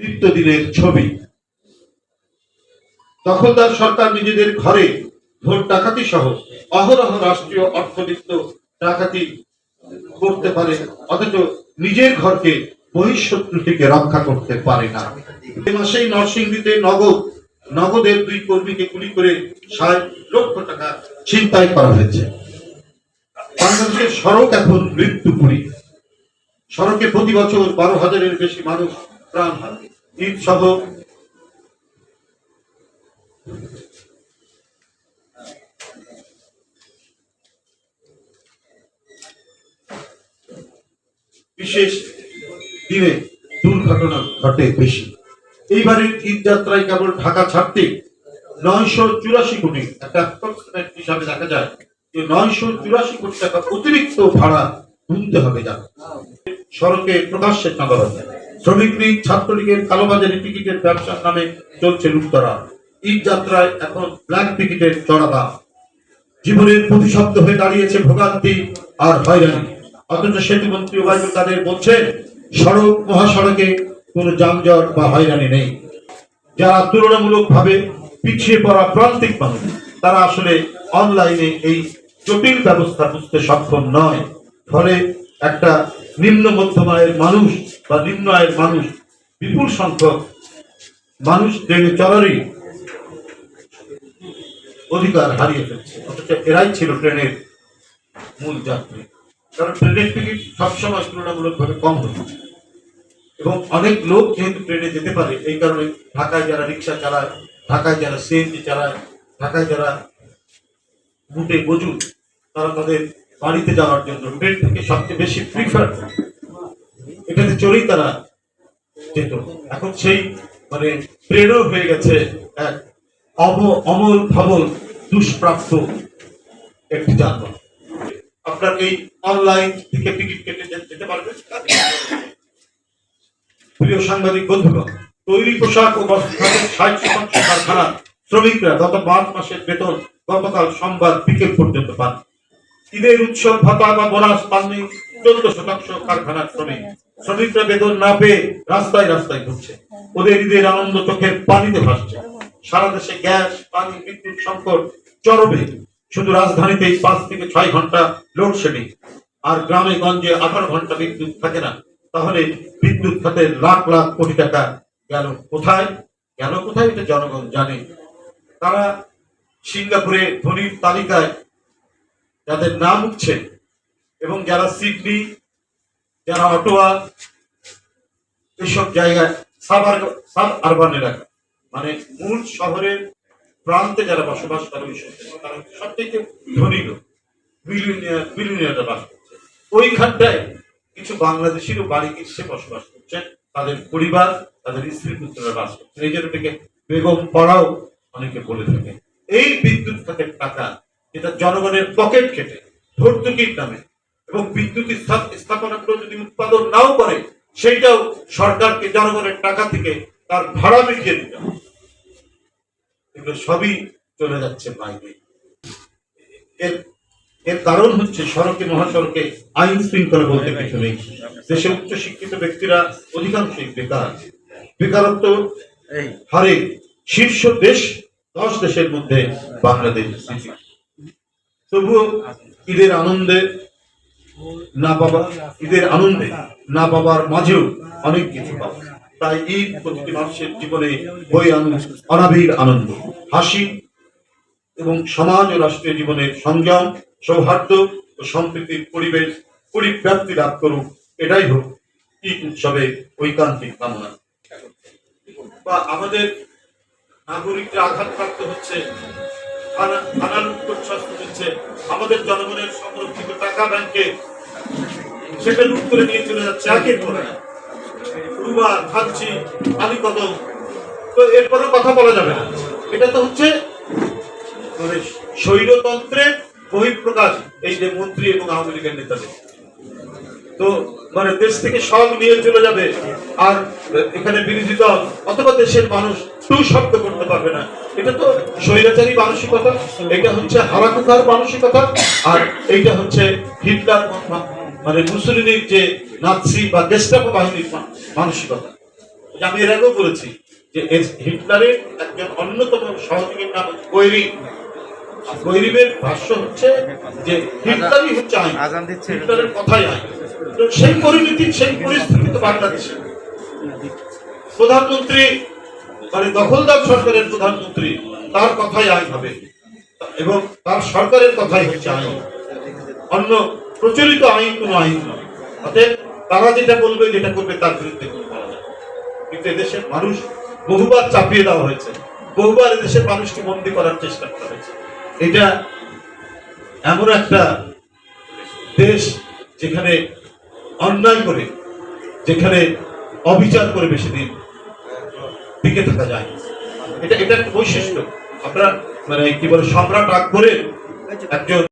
নিত্যদিনের ছবি। দখলদার সরকার নিজেদের ঘরে ভোট ডাকাতি সহ অহরহ রাষ্ট্রীয় অর্থবিত্ত ডাকাতি করতে পারে, অথচ নিজের ঘরকে বহিঃশত্রু থেকে রক্ষা করতে পারে না। এ মাসেই নরসিংদীতে নগদ, নগদের দুই কর্মীকে গুলি করে ষাট লক্ষ টাকা ছিনতাই করা হয়েছে। বাংলাদেশের সড়ক এখন মৃত্যুপুরী। সড়কে প্রতি বছর বারো হাজারের বেশি মানুষ সহ বিশেষ দিনে দুর্ঘটনা ঘটে বেশি। এইবারের ঈদ যাত্রায় কেবল ঢাকা ছাড়তে নয়শো চুরাশি কোটি একটা approximate হিসাবে দেখা যায় যে নয়শো চুরাশি কোটি টাকা অতিরিক্ত ভাড়া গুনতে হবে যা সড়কে প্রকাশ্যে চাঁদা হচ্ছে শ্রমিক লীগ ছাত্রলীগের কালোবাজারি টিকিটের ব্যবসার নামে চলছে লুপ্তরা ঈদ যাত্রায় এখন ব্ল্যাক টিকিটের চড়াবা। জীবনের প্রতিশব্দ হয়ে দাঁড়িয়েছে ভোগান্তি আর হয়রানি। অথচ সেতু মন্ত্রী ওবায়দুল কাদের বলছেন, সড়ক, মহাসড়কে কোনো যানজট বা হয়রানি নেই। যারা তুলনামূলকভাবে পিছিয়ে পড়া প্রান্তিক মানুষ, তারা আসলে অনলাইনে এই জটিল ব্যবস্থা বুঝতে সক্ষম নয়। ফলে একটা নিম্ন মধ্যম আয়ের মানুষ বা নিম্ন আয়ের মানুষ, বিপুল সংখ্যক মানুষ ট্রেনে চলারই অধিকার হারিয়ে ফেলছে। অথচ এরাই ছিল ট্রেনের মূল যাত্রী। কারণ ট্রেনের টিকিট সবসময় তুলনামূলকভাবে কম হতো। এবং অনেক লোক যেহেতু ট্রেনে যেতে পারে, এই কারণে ঢাকায় যারা রিক্সা চালায়, ঢাকায় যারা সিএনজি চালায়, ঢাকায় যারা বুটে মজুদ তারা তাদের বাড়িতে যাওয়ার জন্য ট্রেন থেকে সবচেয়ে বেশি প্রিফার এটাতে চড়েই তারা যেত। এখন সেই মানে প্রেরণ হয়ে গেছে এক অম অমল ধবল দুষ্প্রাপ্য একটি যানবাহন। আপনার এই অনলাইন থেকে টিকিট কেটে যেতে প্রিয় সাংবাদিক বন্ধুগণ, তৈরি পোশাক ও কারখানা শ্রমিকরা গত মার্চ মাসের বেতন গতকাল সোমবার বিকেল পর্যন্ত পান। ঈদের উৎসব ভাতা বা বোনাস পাননি চোদ্দ শতাংশ কারখানার শ্রমিক। শ্রমিকরা বেতন না পেয়ে রাস্তায় রাস্তায় ঘুরছে। ওদের ঈদের আনন্দ চোখের পানিতে ভাসছে। সারা দেশে গ্যাস, পানি, বিদ্যুৎ সংকট চরমে। শুধু রাজধানীতেই পাঁচ থেকে ছয় ঘণ্টা লোডশেডিং। আর গ্রামে গঞ্জে আঠারো ঘণ্টা বিদ্যুৎ থাকে না। তাহলে বিদ্যুৎ খাতের লাখ লাখ কোটি টাকা গেল কোথায়? গেল কোথায় এটা জনগণ জানে। তারা সিঙ্গাপুরে ধনীর তালিকায় যাদের নাম উঠছে এবং যারা সিডনি যারা অটোয়া, এসব জায়গায় সাব সাব আরবান এলাকা মানে মূল শহরের প্রান্তে যারা বসবাস করে ওইসব তারা সব থেকে ধনী লোক বিলিয়নিয়ার বিলিয়নিয়াররা বাস করছে। ওইখানটায় কিছু বাংলাদেশিরও বাড়ি এসে বসবাস করছে, তাদের পরিবার, তাদের স্ত্রী পুত্ররা বাস করছে। এই জন্য বেগম পড়াও অনেকে বলে থাকে। এই বিদ্যুৎ খাতের টাকা যেটা জনগণের পকেট কেটে ভর্তুকির নামে এবং বিদ্যুৎ স্থাপ- স্থাপনাগুলো যদি উৎপাদন নাও করে সেইটাও সরকারকে জনগণের টাকা থেকে তার ভাড়া মিটিয়ে দিতে হবে। এগুলো সবই চলে যাচ্ছে বাইরে। এর এর কারণ হচ্ছে সড়কে মহাসড়কে আইন শৃঙ্খলা বলতে কিছু নেই। দেশে উচ্চ শিক্ষিত ব্যক্তিরা অধিকাংশই বেকার বেকারত্ব হারে শীর্ষ দেশ দশ দেশের মধ্যে বাংলাদেশ। তবুও ঈদের আনন্দে না পাবা ঈদের আনন্দে, না পাবার মাঝেও অনেক কিছু পাবা তাই ঈদ প্রতিটি মানুষের জীবনে বই আনু অনাবির আনন্দ, হাসি এবং সমাজ ও রাষ্ট্রীয় জীবনের সংযম, সৌহার্দ্য ও সম্প্রীতির পরিবেশ পরিব্যাপ্তি লাভ করুক, এটাই হোক ঈদ উৎসবে ঐকান্তিক কামনা। বা আমাদের নাগরিকরা আঘাতপ্রাপ্ত হচ্ছে আমাদের জনগণের সংরক্ষিত টাকা ব্যাংকে সেটা লুট নিয়ে চলে যাচ্ছে একের পর কদম তো কথা বলা যাবে না। এটা তো হচ্ছে মানে বহিঃপ্রকাশ, এই যে মন্ত্রী এবং আওয়ামী লীগের নেতাদের। তো মানে দেশ থেকে সব নিয়ে চলে যাবে, আর এখানে বিরোধী দল, অথবা দেশের মানুষ টু শব্দ করতে পারবে না। এটা তো স্বৈরাচারী মানসিকতা, এটা হচ্ছে হারাকুকার মানসিকতা, আর এইটা হচ্ছে হিটলার মানে মুসলিনের যে নাৎসি বা গেস্টাপো বাহিনীর মানসিকতা। আমি এর আগেও বলেছি যে হিটলারের একজন অন্যতম সহযোগীর নাম গৈরি গৈরিবের ভাষ্য হচ্ছে যে হিটলারই হচ্ছে আইন। হিটলারের কথাই আইন। তো সেই পরিণতি সেই পরিস্থিতি তো বাংলাদেশে। প্রধানমন্ত্রী মানে দখলদার সরকারের প্রধানমন্ত্রী তার কথাই আইন হবে। এবং তার সরকারের কথাই হচ্ছে আইন। অন্য প্রচলিত আইন কোনো আইন নয়। অতএব তারা যেটা বলবে, যেটা করবে, তার বিরুদ্ধে কোনো বলা না। কিন্তু এদেশের মানুষ বহুবার চাপিয়ে দেওয়া হয়েছে। বহুবার এদেশের মানুষকে বন্দী করার চেষ্টা করা হয়েছে। এটা এমন একটা দেশ যেখানে অন্যায় করে, যেখানে অবিচার করে বেশি দিন টিকে থাকা যায় এটা এটা একটা বৈশিষ্ট্য। আপনারা মানে কি বলে, সম্রাট আগ করে একজন